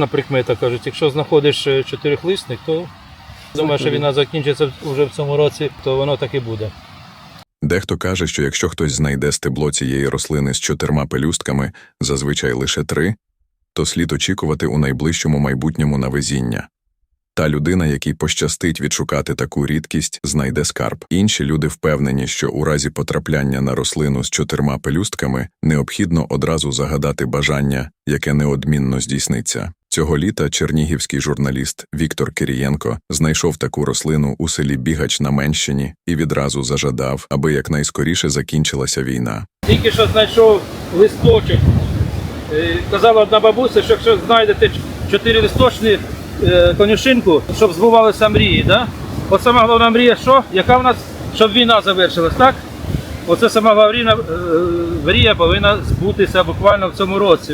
На прикмета кажуть, якщо знаходиш е, чотирихлисник, то думаю, що війна закінчиться вже в цьому році, то воно так і буде. Дехто каже, що якщо хтось знайде стебло цієї рослини з чотирма пелюстками, зазвичай лише три, то слід очікувати у найближчому майбутньому на везіння. Та людина, якій пощастить відшукати таку рідкість, знайде скарб. Інші люди впевнені, що у разі потрапляння на рослину з чотирма пелюстками необхідно одразу загадати бажання, яке неодмінно здійсниться. Цього літа чернігівський журналіст Віктор Кирієнко знайшов таку рослину у селі Бігач на Менщині і відразу зажадав, аби якнайскоріше закінчилася війна. Тільки що знайшов листочок. Е, Казала одна бабуся, що якщо знайдете чотири листочні е, конюшинку, щоб збувалися мрії, да? От сама головна мрія, що? Яка в нас, щоб війна завершилась, так? Оце сама е, мрія повинна збутися буквально в цьому році.